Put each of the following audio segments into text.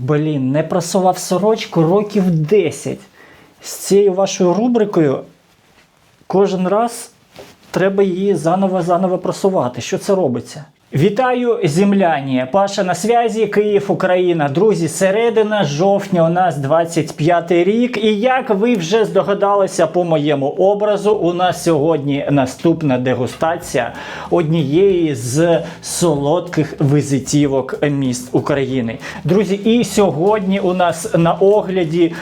Блін, не просував сорочку років 10. З цією вашою рубрикою кожен раз треба її заново-заново просувати. Що це робиться? Вітаю, земляні! Паша на связі, Київ, Україна. Друзі, середина жовтня у нас 25 рік. І як ви вже здогадалися по моєму образу, у нас сьогодні наступна дегустація однієї з солодких визитівок міст України. Друзі, і сьогодні у нас на огляді.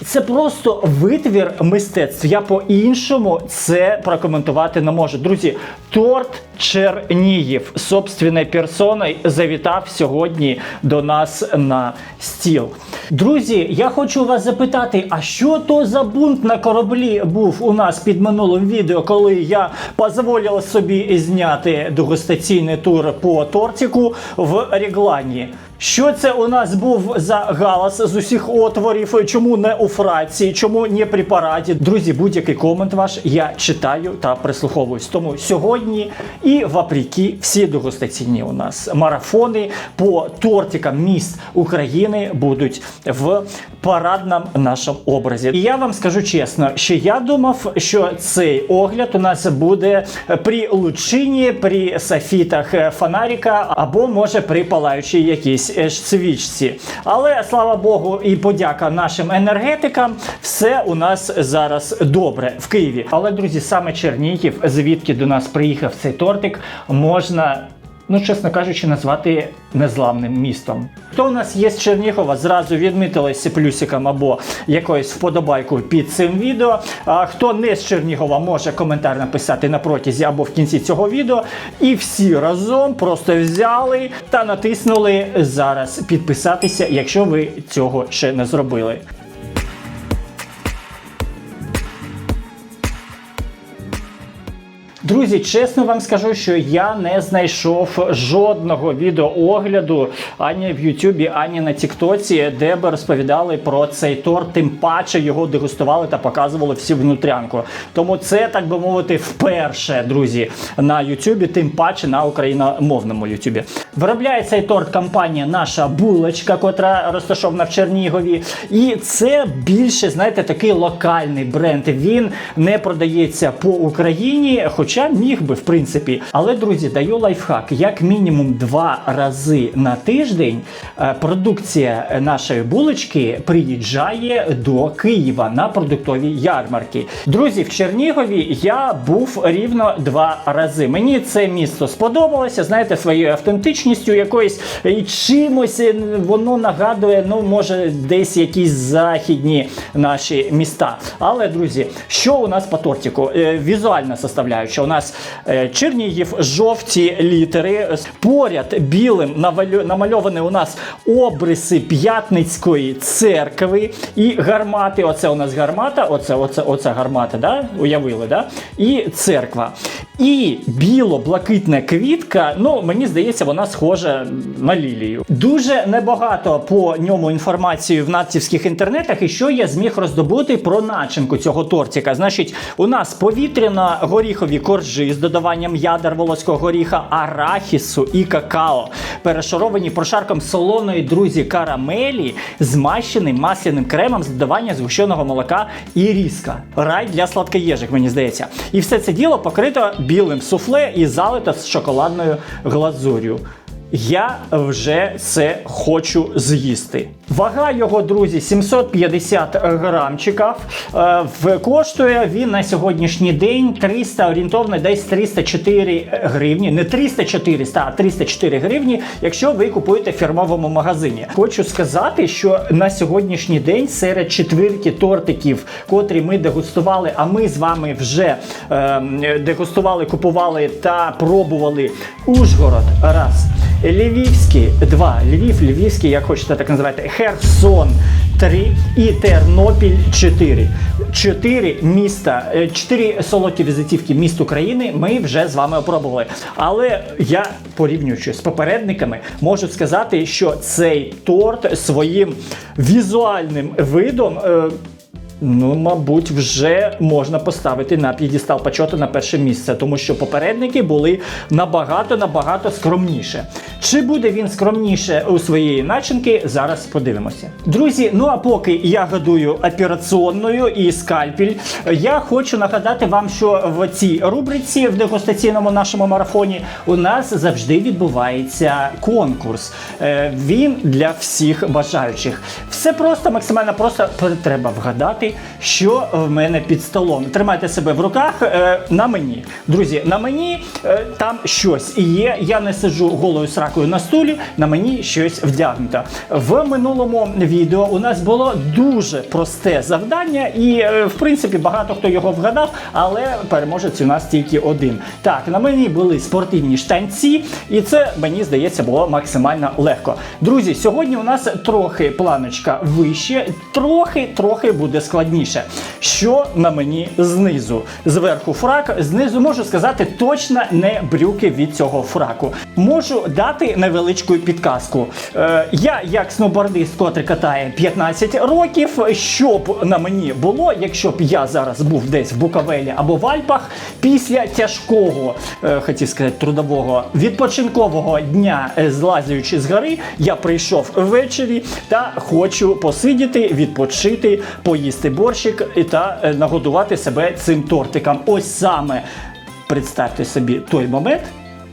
Це просто витвір мистецтв. Я по-іншому це прокоментувати не можу. Друзі, торт Чернігів собственною персоною завітав сьогодні до нас на стіл. Друзі, я хочу вас запитати, а що то за бунт на кораблі був у нас під минулим відео, коли я дозволила собі зняти дегустаційний тур по тортику в Ріглані? Що це у нас був за галас з усіх отворів? Чому не у фрації? Чому не при параді? Друзі, будь-який комент ваш я читаю та прислуховуюсь. Тому сьогодні і вопреки всі дегустаційні у нас марафони по тортикам міст України будуть в парадному нашому образі. І я вам скажу чесно, що я думав, що цей огляд у нас буде при лучині, при софітах фонарика, або може при палаючій якійсь е, свічці. Але слава Богу, і подяка нашим енергетикам, все у нас зараз добре в Києві. Але друзі, саме Чернігів, звідки до нас приїхав цей тортик, можна. Ну, чесно кажучи, назвати незламним містом. Хто у нас є з Чернігова, зразу відмітилися плюсиком або якоюсь вподобайкою під цим відео. А хто не з Чернігова, може коментар написати на протязі або в кінці цього відео. І всі разом просто взяли та натиснули зараз підписатися, якщо ви цього ще не зробили. Друзі, чесно вам скажу, що я не знайшов жодного відеоогляду ані в Ютубі, ані на Тіктоці, де би розповідали про цей торт, тим паче його дегустували та показували всі внутрянку. Тому це, так би мовити, вперше, друзі, на Ютубі, тим паче на україномовному Ютубі. Виробляє цей торт компанія наша булочка, котра розташована в Чернігові. І це більше, знаєте, такий локальний бренд. Він не продається по Україні, хоча міг би, в принципі. Але, друзі, даю лайфхак. Як мінімум два рази на тиждень е, продукція нашої булочки приїжджає до Києва на продуктові ярмарки. Друзі, в Чернігові я був рівно два рази. Мені це місто сподобалося, знаєте, своєю автентичністю якоюсь чимось е, воно нагадує, ну, може, десь якісь західні наші міста. Але, друзі, що у нас по тортику? Е, Візуальна составляюча. У нас е, Чернігів, жовті літери. Поряд білим намальовані у нас обриси П'ятницької церкви і гармати. Оце у нас гармата, оце, оце, оце гармата, да? уявили, да? і церква. І біло-блакитна квітка, ну мені здається, вона схожа на лілію. Дуже небагато по ньому інформації в націвських інтернетах, і що я зміг роздобути про начинку цього тортика. Значить, у нас повітряна горіхові коржі з додаванням ядер волоського горіха, арахісу і какао, перешаровані прошарком солоної друзі карамелі, змащений масляним кремом з додаванням згущеного молока і різка. Рай для сладкоєжик, мені здається. І все це діло покрито білим суфле і залито з шоколадною глазур'ю. Я вже це хочу з'їсти. Вага його, друзі, 750 грамчиків. Е, в- коштує він на сьогоднішній день 300, орієнтовно десь 304 гривні. Не 300-400, а 304 гривні, якщо ви купуєте в фірмовому магазині. Хочу сказати, що на сьогоднішній день серед четвірки тортиків, котрі ми дегустували, а ми з вами вже е, дегустували, купували та пробували Ужгород. Раз. Львівський, два. Львів, Львівський, як хочете так називати, Херсон. 3 і Тернопіль 4. Чотири міста, е, чотири солодкі візитівки міст України ми вже з вами опробували. Але я порівнюючи з попередниками, можу сказати, що цей торт своїм візуальним видом. Ну, мабуть, вже можна поставити на п'єдестал почету на перше місце, тому що попередники були набагато набагато скромніше. Чи буде він скромніше у своєї начинки? Зараз подивимося. Друзі, ну а поки я годую операційною і скальпель, я хочу нагадати вам, що в цій рубриці в дегустаційному нашому марафоні у нас завжди відбувається конкурс. Е, Він для всіх бажаючих. Все просто, максимально просто треба вгадати, що в мене під столом. Тримайте себе в руках е, на мені. Друзі, на мені е, там щось і є. Я не сиджу голою сракою на стулі, на мені щось вдягнуто. В минулому відео у нас було дуже просте завдання, і е, в принципі багато хто його вгадав, але переможець у нас тільки один. Так, на мені були спортивні штанці, і це мені здається було максимально легко. Друзі, сьогодні у нас трохи планочка вище, трохи трохи буде складніше. Що на мені знизу? Зверху фрак, знизу можу сказати точно не брюки від цього фраку. Можу дати невеличку підказку. Е, я, як сноубордист, котрий катає 15 років, щоб на мені було, якщо б я зараз був десь в Буковелі або в Альпах, після тяжкого, е, хотів сказати, трудового відпочинкового дня, е, злазуючи з гори, я прийшов ввечері та хочу посидіти, відпочити, поїсти борщик та е, нагодувати себе цим тортиком. Ось саме представте собі той момент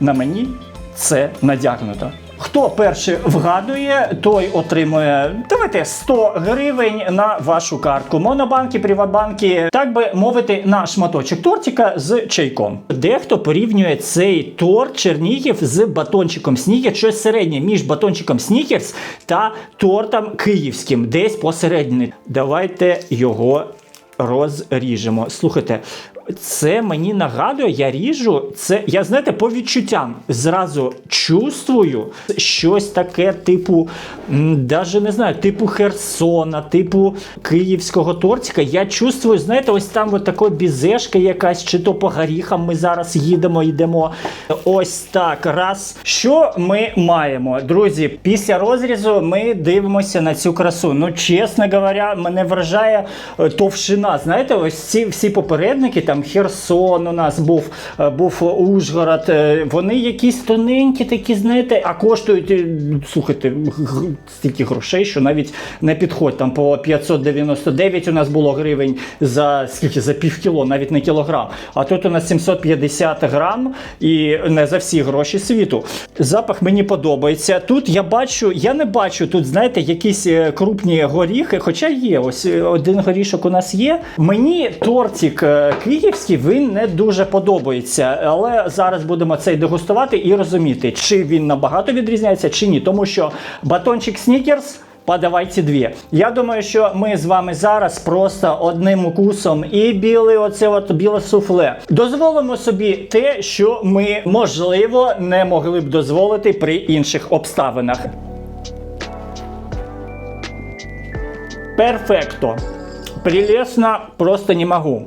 на мені це надягнуто. Хто перший вгадує, той отримує давайте 100 гривень на вашу картку. Монобанки, Приватбанки, так би мовити, на шматочок тортика з чайком. Дехто порівнює цей торт Чернігів з батончиком Снікерс, щось середнє між батончиком Снікерс та тортом київським, десь посередині. Давайте його розріжемо. Слухайте, це мені нагадує, я ріжу. Це я знаєте, по відчуттям зразу чувствую щось таке, типу, даже не знаю, типу Херсона, типу київського тортика. Я чувствую, знаєте, ось там от така бізешка якась, чи то по горіхам ми зараз їдемо, йдемо. Ось так. Раз. Що ми маємо? Друзі, після розрізу ми дивимося на цю красу. Ну, чесно говоря, мене вражає е, товщина. Знаєте, ось ці всі попередники, там Херсон у нас був, е, був Ужгород. е, Вони якісь тоненькі, такі, знаєте, а коштують, е, слухайте, стільки грошей, що навіть не підходь. Там по 599 у нас було гривень за скільки за пів кіло, навіть не кілограм. А тут у нас 750 грам і не за всі гроші світу. Запах мені подобається. Тут я бачу, я не бачу тут, знаєте, якісь крупні горіхи, хоча є. Ось один горішок у нас є. Мені тортик е, київський він не дуже подобається, але зараз будемо цей дегустувати і розуміти, чи він набагато відрізняється, чи ні. Тому що батончик Снікерс. Подавайте дві. Я думаю, що ми з вами зараз просто одним укусом і біле, оце от біле суфле. Дозволимо собі те, що ми можливо не могли б дозволити при інших обставинах. Перфекто. Прелесно, просто не можу.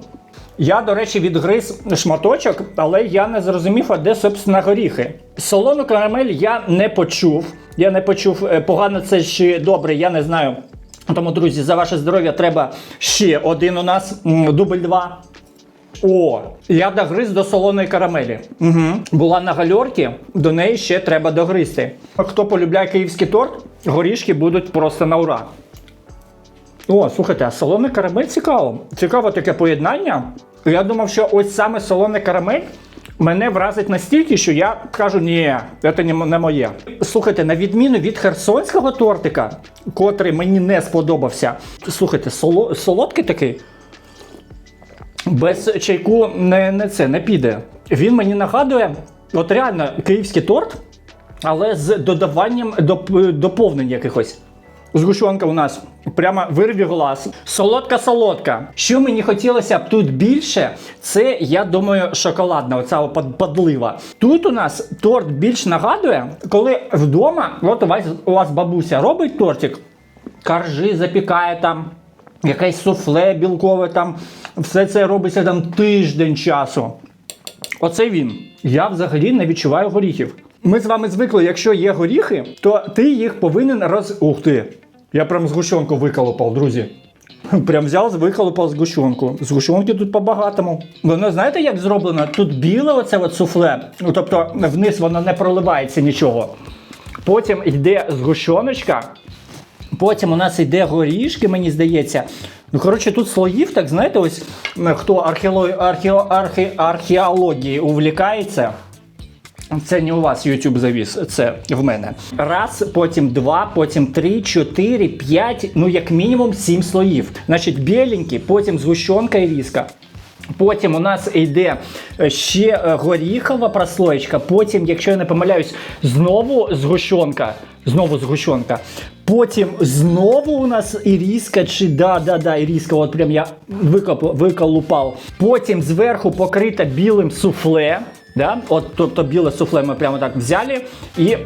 Я, до речі, відгриз шматочок, але я не зрозумів, а де, собственно, горіхи. Солону карамель я не почув. Я не почув, е, погано це чи добре, я не знаю. Тому, друзі, за ваше здоров'я треба ще один у нас, дубль два. О, я догриз до солоної карамелі. Угу. Була на гальорці, до неї ще треба догризти. Хто полюбляє київський торт, горішки будуть просто на ура. О, слухайте, а солоний карамель цікаво. Цікаво таке поєднання. Я думав, що ось саме солоний карамель мене вразить настільки, що я кажу, ні, це не моє. Слухайте, на відміну від херсонського тортика, котрий мені не сподобався. Слухайте, соло, солодкий такий. Без чайку не, не це не піде. Він мені нагадує, от реально київський торт, але з додаванням доп- доповнень якихось. Згущенка у нас прямо вирві глаз. Солодка-солодка. Що мені хотілося б тут більше, це, я думаю, шоколадна, оця подлива. Тут у нас торт більш нагадує, коли вдома, от у вас, у вас бабуся робить тортик, каржи запікає там, якесь суфле білкове там, все це робиться там тиждень часу. Оце він. Я взагалі не відчуваю горіхів. Ми з вами звикли, якщо є горіхи, то ти їх повинен роз. Ух ти! Я прям згущенку виколопав, друзі. Прям взяв, виколупав згущенку. Згущенки тут по-багатому. Воно знаєте, як зроблено? Тут біле оце от суфле, ну, тобто вниз воно не проливається нічого. Потім йде згущеночка, потім у нас йде горішки, мені здається. Ну, коротше, тут слоїв, так знаєте, ось хто археоло... архео... архе... археологією увлікається. Це не у вас YouTube завіс, це в мене. Раз, потім два, потім три, чотири, п'ять, ну як мінімум сім слоїв. Значить, біленький, потім згущенка і різка. Потім у нас йде е, ще е, горіхова прослоєчка. Потім, якщо я не помиляюсь, знову згущенка. Знову згущенка. Потім знову у нас іріска, чи да, да, да, іріска, от прям я виколупав. Потім зверху покрита білим суфле. Да? От, тобто біле суфле ми прямо так взяли і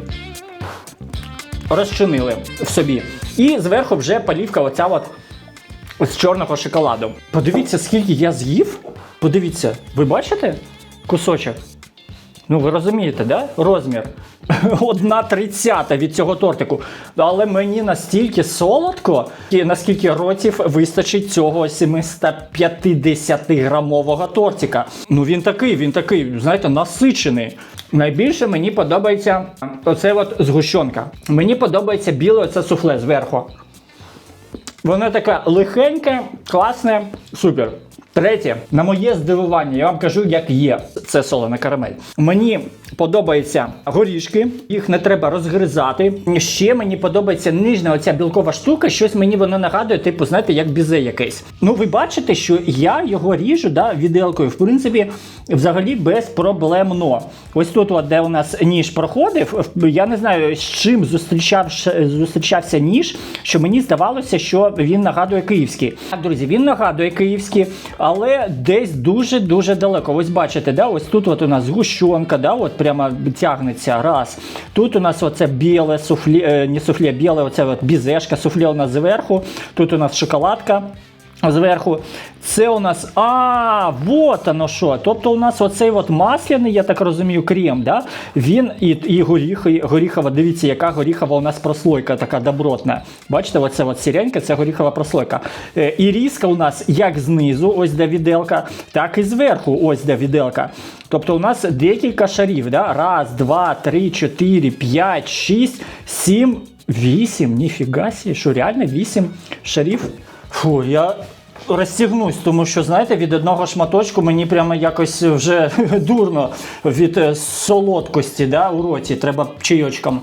розчинили в собі. І зверху вже полівка оця от з чорного шоколаду. Подивіться, скільки я з'їв. Подивіться, ви бачите кусочок? Ну, ви розумієте, да? Розмір. Одна тридцята від цього тортику. Але мені настільки солодко, і наскільки ротів вистачить цього 750 грамового тортика. Ну він такий, він такий, знаєте, насичений. Найбільше мені подобається оце от згущенка. Мені подобається біле оце суфле зверху. Воно таке легеньке, класне, супер. Третє, на моє здивування, я вам кажу, як є. Це солена карамель. Мені подобаються горішки, їх не треба розгризати. Ще мені подобається нижня оця білкова штука, щось мені воно нагадує, типу, знаєте, як бізе якесь. Ну, ви бачите, що я його ріжу да, віделкою, в принципі, взагалі безпроблемно. Ось тут, от, де у нас ніж проходив, я не знаю, з чим зустрічав, зустрічався ніж, що мені здавалося, що він нагадує київський. Так, друзі, він нагадує київський, але десь дуже-дуже далеко. Ось бачите, да, ось тут от у нас згущенка, да, от прямо тягнеться. Раз. Тут у нас оце біле суфлі, е, не суфле, біле, оце от бізешка, суфле у нас зверху. Тут у нас шоколадка. Зверху, це у нас. А, вот воно що. Тобто у нас оцей от масляний, я так розумію, крем, да? він і і горіх, і горіхова. Дивіться, яка горіхова у нас прослойка така добротна. Бачите, оце от сіренька, це горіхова прослойка. Е, і різка у нас як знизу, ось де віделка, так і зверху, ось де віделка. Тобто у нас декілька шарів. Да? Раз, два, три, чотири, п'ять, шість, сім, вісім. Ніфіга сі, що реально вісім шарів. Фу, я розстігнусь, тому що, знаєте, від одного шматочку мені прямо якось вже дурно від е, солодкості да, у роті. Треба чайочком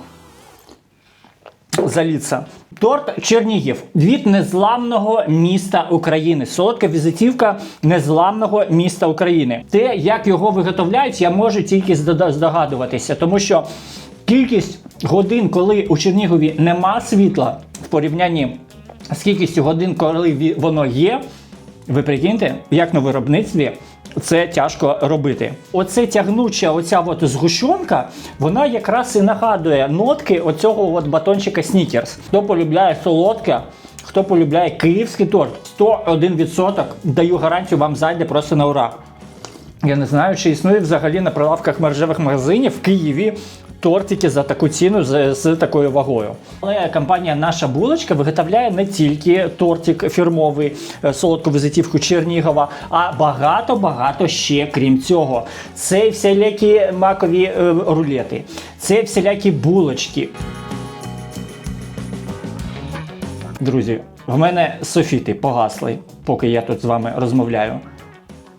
заліться. Торт Чернігів від незламного міста України. Солодка візитівка незламного міста України. Те, як його виготовляють, я можу тільки здогадуватися, тому що кількість годин, коли у Чернігові нема світла в порівнянні з кількістю годин, коли воно є, ви прикиньте, як на виробництві це тяжко робити. Оце тягнуча, оця от згущенка, вона якраз і нагадує нотки оцього от батончика Снікерс. Хто полюбляє солодке, хто полюбляє київський торт, 101% даю гарантію, вам зайде просто на ура. Я не знаю, чи існує взагалі на прилавках мережевих магазинів в Києві тортики за таку ціну з, з такою вагою. Але компанія Наша булочка виготовляє не тільки тортик фірмовий, е, солодку візитівку Чернігова, а багато-багато ще крім цього. Це всілякі макові е, рулети, це всілякі булочки. Друзі, в мене софіти погасли, поки я тут з вами розмовляю.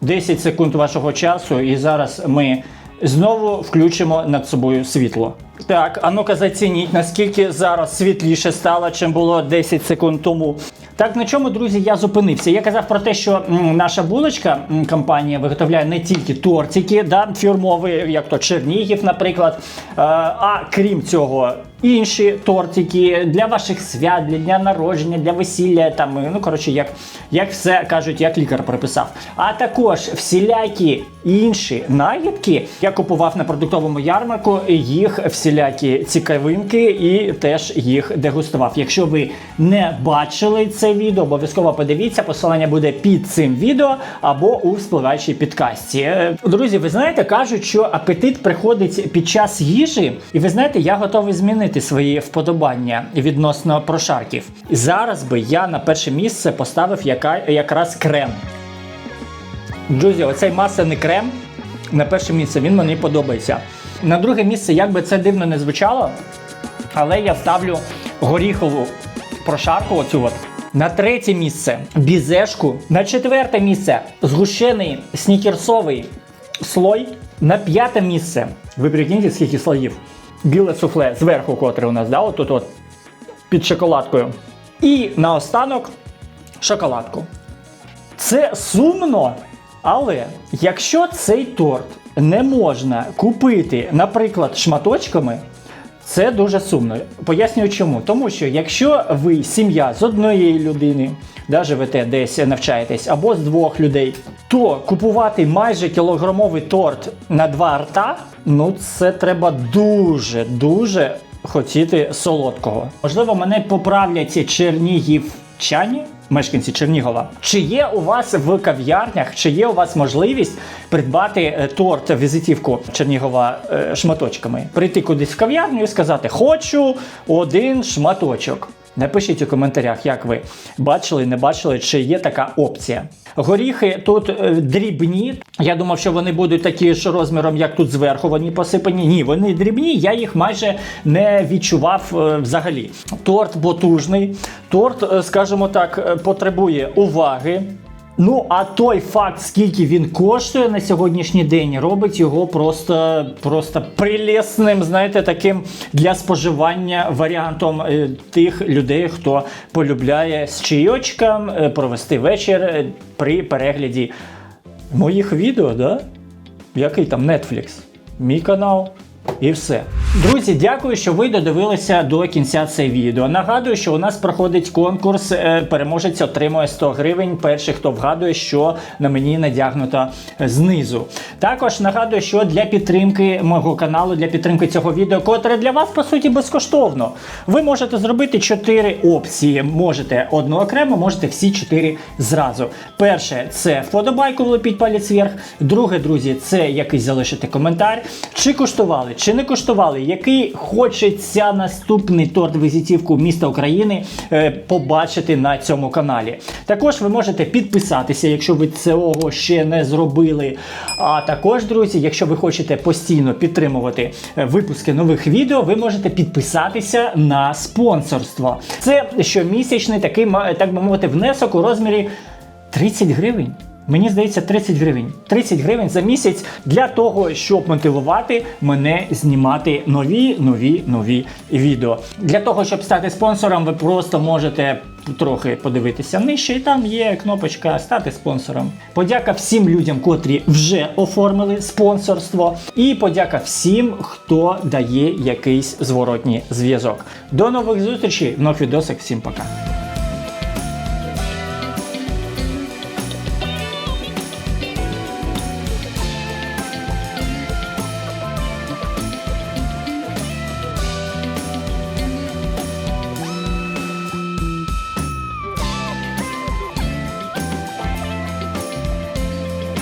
10 секунд вашого часу, і зараз ми знову включимо над собою світло. Так, а ну-ка зацініть, наскільки зараз світліше стало, чим було 10 секунд тому. Так, на чому, друзі, я зупинився. Я казав про те, що наша булочка компанія виготовляє не тільки тортики, да, фірмові, як то Чернігів, наприклад. Е, а крім цього, інші тортики для ваших свят, для дня народження, для весілля, там, ну коротше, як, як все кажуть, як лікар приписав. А також всілякі інші нагідки я купував на продуктовому ярмарку, їх всілякі цікавинки і теж їх дегустував. Якщо ви не бачили це відео, обов'язково подивіться. Посилання буде під цим відео або у вспливаючій підкасті. Е, Друзі, ви знаєте, кажуть, що апетит приходить під час їжі, і ви знаєте, я готовий змінити змінити свої вподобання відносно прошарків. Зараз би я на перше місце поставив яка, якраз крем. Друзі, оцей масляний крем на перше місце він мені подобається. На друге місце, як би це дивно не звучало, але я ставлю горіхову прошарку оцю от. На третє місце бізешку. На четверте місце згущений снікерсовий слой. На п'яте місце. Ви прикиньте, скільки слоїв. Біле суфле зверху, котре у нас, да, отут от, під шоколадкою. І наостанок шоколадку. Це сумно, але якщо цей торт не можна купити, наприклад, шматочками, це дуже сумно. Пояснюю чому. Тому що якщо ви сім'я з однієї людини, да, живете десь навчаєтесь, або з двох людей, то купувати майже кілограмовий торт на два рта, ну це треба дуже дуже хотіти солодкого. Можливо, мене поправлять чернігівчані. Мешканці Чернігова, чи є у вас в кав'ярнях, чи є у вас можливість придбати е, торт, візитівку Чернігова е, шматочками? Прийти кудись в кав'ярню і сказати: Хочу один шматочок. Напишіть у коментарях, як ви бачили, не бачили, чи є така опція. Горіхи тут е, дрібні. Я думав, що вони будуть такі ж розміром, як тут зверху. Вони посипані. Ні, вони дрібні. Я їх майже не відчував е, взагалі. Торт потужний. Торт, е, скажімо так, потребує уваги. Ну, а той факт, скільки він коштує на сьогоднішній день, робить його просто, просто прелесним, знаєте, таким для споживання варіантом е, тих людей, хто полюбляє з чайочком е, провести вечір е, при перегляді моїх відео, да? Який там Netflix? Мій канал. І все. Друзі, дякую, що ви додивилися до кінця це відео. Нагадую, що у нас проходить конкурс. е, Переможець отримує 100 гривень. Перший, хто вгадує, що на мені надягнуто знизу. Також нагадую, що для підтримки мого каналу, для підтримки цього відео, котре для вас по суті безкоштовно, ви можете зробити 4 опції. Можете одну окремо, можете всі 4 зразу. Перше це вподобайку влепіть палець вверх. Друге, друзі, це якийсь залишити коментар. Чи куштували, чи не куштували, який хочеться наступний торт візитівку міста України е, побачити на цьому каналі. Також ви можете підписатися, якщо ви цього ще не зробили. А також, друзі, якщо ви хочете постійно підтримувати е, випуски нових відео, ви можете підписатися на спонсорство. Це щомісячний такий, так би мовити, внесок у розмірі 30 гривень. Мені здається, 30 гривень. 30 гривень за місяць для того, щоб мотивувати мене знімати нові, нові, нові відео. Для того, щоб стати спонсором, ви просто можете трохи подивитися нижче, і там є кнопочка Стати спонсором. Подяка всім людям, котрі вже оформили спонсорство, і подяка всім, хто дає якийсь зворотній зв'язок. До нових зустрічей, в нових відосах. Всім пока.